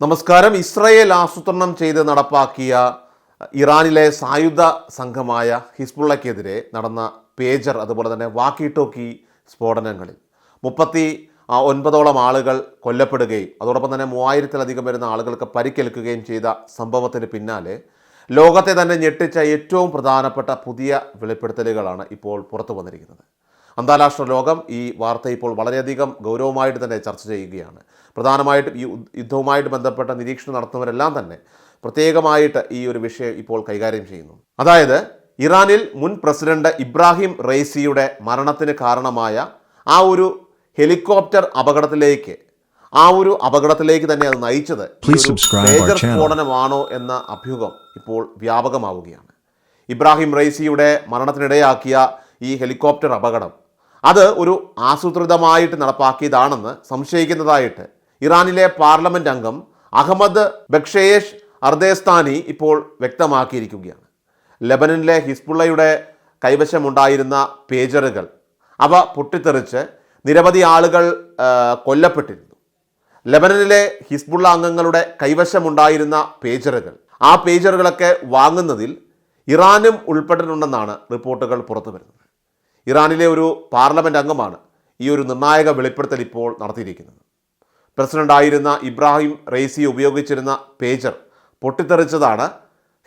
നമസ്കാരം. ഇസ്രയേൽ ആസൂത്രണം ചെയ്ത് നടപ്പാക്കിയ ഇറാനിലെ സായുധ സംഘമായ ഹിസ്ബുള്ളയ്ക്കെതിരെ നടന്ന പേജർ അതുപോലെ തന്നെ വാക്കി ടോക്കി സ്ഫോടനങ്ങളിൽ മുപ്പത്തി ഒൻപതോളം ആളുകൾ കൊല്ലപ്പെടുകയും അതോടൊപ്പം തന്നെ മൂവായിരത്തിലധികം വരുന്ന ആളുകൾക്ക് പരിക്കേൽക്കുകയും ചെയ്ത സംഭവത്തിന് പിന്നാലെ ലോകത്തെ തന്നെ ഞെട്ടിച്ച ഏറ്റവും പ്രധാനപ്പെട്ട പുതിയ വെളിപ്പെടുത്തലുകളാണ് ഇപ്പോൾ പുറത്തു വന്നിരിക്കുന്നത്. അന്താരാഷ്ട്ര ലോകം ഈ വാർത്ത ഇപ്പോൾ വളരെയധികം ഗൗരവമായിട്ട് തന്നെ ചർച്ച ചെയ്യുകയാണ്. പ്രധാനമായിട്ടും ഈ യുദ്ധവുമായിട്ട് ബന്ധപ്പെട്ട നിരീക്ഷണം നടത്തുന്നവരെല്ലാം തന്നെ പ്രത്യേകമായിട്ട് ഈ ഒരു വിഷയം ഇപ്പോൾ കൈകാര്യം ചെയ്യുന്നു. അതായത് ഇറാനിൽ മുൻ പ്രസിഡന്റ് ഇബ്രാഹിം റെയ്സിയുടെ മരണത്തിന് കാരണമായ ആ ഒരു ഹെലികോപ്റ്റർ അപകടത്തിലേക്ക് ആ ഒരു അപകടത്തിലേക്ക് തന്നെ അത് നയിച്ചത് മേജർ. സ്ഫോടനമാണോ എന്ന അഭ്യൂഹം ഇപ്പോൾ വ്യാപകമാവുകയാണ്. ഇബ്രാഹിം റൈസിയുടെ മരണത്തിനിടയാക്കിയ ഈ ഹെലികോപ്റ്റർ അപകടം അത് ഒരു ആസൂത്രിതമായിട്ട് നടപ്പാക്കിയതാണെന്ന് സംശയിക്കുന്നതായിട്ട് ഇറാനിലെ പാർലമെന്റ് അംഗം അഹമ്മദ് ബക്ഷേഷ് അർദേസ്ഥാനി ഇപ്പോൾ വ്യക്തമാക്കിയിരിക്കുകയാണ്. ലെബനനിലെ ഹിസ്ബുള്ളയുടെ കൈവശമുണ്ടായിരുന്ന പേജറുകൾ അവ പൊട്ടിത്തെറിച്ച് നിരവധി ആളുകൾ കൊല്ലപ്പെട്ടിരുന്നു. ലെബനനിലെ ഹിസ്ബുള്ള അംഗങ്ങളുടെ കൈവശമുണ്ടായിരുന്ന പേജറുകൾ ആ പേജറുകളൊക്കെ വാങ്ങുന്നതിൽ ഇറാനും ഉൾപ്പെട്ടിട്ടുണ്ടെന്നാണ് റിപ്പോർട്ടുകൾ പുറത്തു വരുന്നത് ഇറാനിലെ ഒരു പാർലമെന്റ് അംഗമാണ് ഈ ഒരു നിർണായക വെളിപ്പെടുത്തൽ ഇപ്പോൾ നടത്തിയിരിക്കുന്നത്. പ്രസിഡന്റായിരുന്ന ഇബ്രാഹിം റെയ്സി ഉപയോഗിച്ചിരുന്ന പേജർ പൊട്ടിത്തെറിച്ചതാണ്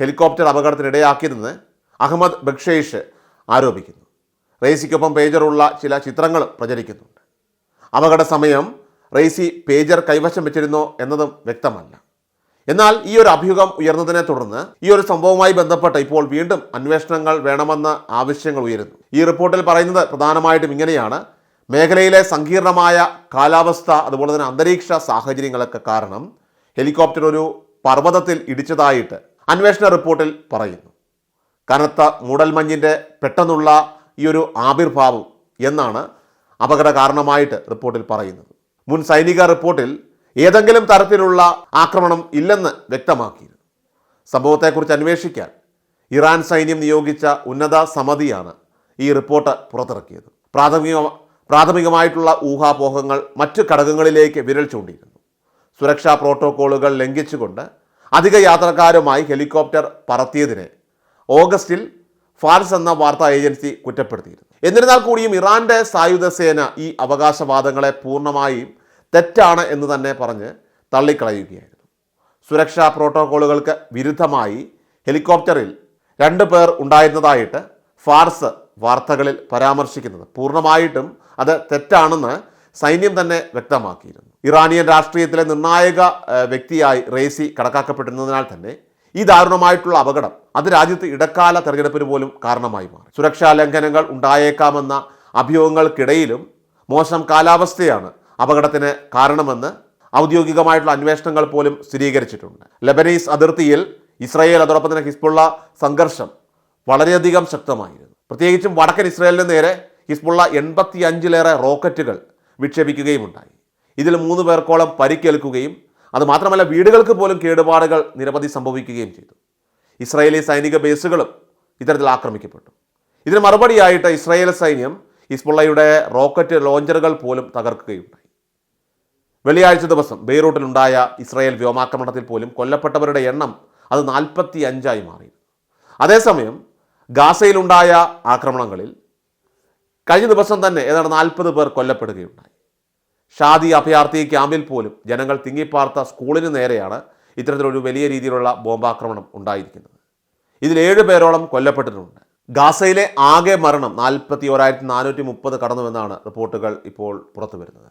ഹെലികോപ്റ്റർ അപകടത്തിനിടയാക്കിയതെന്ന് അഹമ്മദ് ബക്ഷേഷ് ആരോപിക്കുന്നു. റെയ്സിക്കൊപ്പം പേജറുള്ള ചില ചിത്രങ്ങളും പ്രചരിക്കുന്നുണ്ട്. അപകട സമയം റെയ്സി പേജർ കൈവശം വെച്ചിരുന്നോ എന്നതും വ്യക്തമല്ല. എന്നാൽ ഈ ഒരു അഭ്യൂഹം ഉയർന്നതിനെ തുടർന്ന് ഈ ഒരു സംഭവവുമായി ബന്ധപ്പെട്ട് ഇപ്പോൾ വീണ്ടും അന്വേഷണങ്ങൾ വേണമെന്ന ആവശ്യങ്ങൾ ഉയരുന്നു. ഈ റിപ്പോർട്ടിൽ പറയുന്നത് പ്രധാനമായിട്ടും ഇങ്ങനെയാണ്. മേഖലയിലെ സങ്കീർണമായ കാലാവസ്ഥ അതുപോലെ തന്നെ അന്തരീക്ഷ സാഹചര്യങ്ങളൊക്കെ കാരണം ഹെലികോപ്റ്റർ ഒരു പർവതത്തിൽ ഇടിച്ചതായിട്ട് അന്വേഷണ റിപ്പോർട്ടിൽ പറയുന്നു. കനത്ത മൂടൽമഞ്ഞിന്റെ പെട്ടെന്നുള്ള ഈ ഒരു ആവിർഭാവം എന്നാണ് അപകട കാരണമായിട്ട് റിപ്പോർട്ടിൽ പറയുന്നത്. മുൻ സൈനിക റിപ്പോർട്ടിൽ ഏതെങ്കിലും തരത്തിലുള്ള ആക്രമണം ഇല്ലെന്ന് വ്യക്തമാക്കിയിരുന്നു. സംഭവത്തെക്കുറിച്ച് അന്വേഷിക്കാൻ ഇറാൻ സൈന്യം നിയോഗിച്ച ഉന്നത സമിതിയാണ് ഈ റിപ്പോർട്ട് പുറത്തിറക്കിയത്. പ്രാഥമിക പ്രാഥമികമായിട്ടുള്ള ഊഹാപോഹങ്ങൾ മറ്റ് ഘടകങ്ങളിലേക്ക് വിരൽ ചൂണ്ടിയിരുന്നു. സുരക്ഷാ പ്രോട്ടോക്കോളുകൾ ലംഘിച്ചുകൊണ്ട് അധിക യാത്രക്കാരുമായി ഹെലികോപ്റ്റർ പറത്തിയതിനെ ഓഗസ്റ്റിൽ ഫാർസ് എന്ന വാർത്താ ഏജൻസി കുറ്റപ്പെടുത്തിയിരുന്നു. എന്നിരുന്നാൽ കൂടിയും ഇറാന്റെ സായുധ സേന ഈ അവകാശവാദങ്ങളെ പൂർണമായും തെറ്റാണ് എന്ന് തന്നെ പറഞ്ഞ് തള്ളിക്കളയുകയായിരുന്നു. സുരക്ഷാ പ്രോട്ടോക്കോളുകൾക്ക് വിരുദ്ധമായി ഹെലികോപ്റ്ററിൽ രണ്ട് പേർ ഉണ്ടായിരുന്നതായിട്ട് ഫാർസ് വാർത്തകളിൽ പരാമർശിക്കുന്നത്. പൂർണമായിട്ടും അത് തെറ്റാണെന്ന് സൈന്യം തന്നെ വ്യക്തമാക്കിയിരുന്നു. ഇറാനിയൻ രാഷ്ട്രീയത്തിലെ നിർണായക വ്യക്തിയായി റേസി കണക്കാക്കപ്പെട്ടിരുന്നതിനാൽ തന്നെ ഈ ദാരുണമായിട്ടുള്ള അപകടം അത് രാജ്യത്ത് ഇടക്കാല തെരഞ്ഞെടുപ്പിന് പോലും കാരണമായി മാറി. സുരക്ഷാ ലംഘനങ്ങൾ ഉണ്ടായേക്കാമെന്ന അഭ്യൂഹങ്ങൾക്കിടയിലും മോശം കാലാവസ്ഥയാണ് അപകടത്തിന് കാരണമെന്ന് ഔദ്യോഗികമായിട്ടുള്ള അന്വേഷണങ്ങൾ പോലും സ്ഥിരീകരിച്ചിട്ടുണ്ട്. ലബനീസ് അതിർത്തിയിൽ ഇസ്രായേൽ അതോടൊപ്പം തന്നെ ഹിസ്ബുള്ള സംഘർഷം വളരെയധികം ശക്തമായിരുന്നു. പ്രത്യേകിച്ചും വടക്കൻ ഇസ്രായേലിന് നേരെ ഹിസ്ബുള്ള എൺപത്തി അഞ്ചിലേറെ റോക്കറ്റുകൾ വിക്ഷേപിക്കുകയും ഉണ്ടായി ഇതിൽ മൂന്ന് പേർക്കോളം പരിക്കേൽക്കുകയും അതുമാത്രമല്ല വീടുകൾക്ക് പോലും കേടുപാടുകൾ നിരവധി സംഭവിക്കുകയും ചെയ്തു. ഇസ്രായേലി സൈനിക ബേസുകളും ഇത്തരത്തിൽ ആക്രമിക്കപ്പെട്ടു. ഇതിന് മറുപടിയായിട്ട് ഇസ്രായേൽ സൈന്യം ഹിസ്ബുള്ളയുടെ റോക്കറ്റ് ലോഞ്ചറുകൾ പോലും തകർക്കുകയുണ്ടായി. വെള്ളിയാഴ്ച ദിവസം ബെയ്റൂട്ടിലുണ്ടായ ഇസ്രായേൽ വ്യോമാക്രമണത്തിൽ പോലും കൊല്ലപ്പെട്ടവരുടെ എണ്ണം അത് നാൽപ്പത്തി അഞ്ചായി മാറി. അതേസമയം ഗാസയിലുണ്ടായ ആക്രമണങ്ങളിൽ കഴിഞ്ഞ ദിവസം തന്നെ ഏതാണ്ട് നാൽപ്പത് പേർ കൊല്ലപ്പെടുകയുണ്ടായി. ഷാദി അഭയാർത്ഥി ക്യാമ്പിൽ പോലും ജനങ്ങൾ തിങ്ങിപ്പാർത്ത സ്കൂളിന് നേരെയാണ് ഇത്തരത്തിലൊരു വലിയ രീതിയിലുള്ള ബോംബാക്രമണം ഉണ്ടായിരിക്കുന്നത്. ഇതിൽ ഏഴ് പേരോളം കൊല്ലപ്പെട്ടിട്ടുണ്ട്. ഗാസയിലെ ആകെ മരണം നാൽപ്പത്തി ഒരായിരത്തി നാനൂറ്റി മുപ്പത് കടന്നുവെന്നാണ് റിപ്പോർട്ടുകൾ ഇപ്പോൾ പുറത്തു വരുന്നത്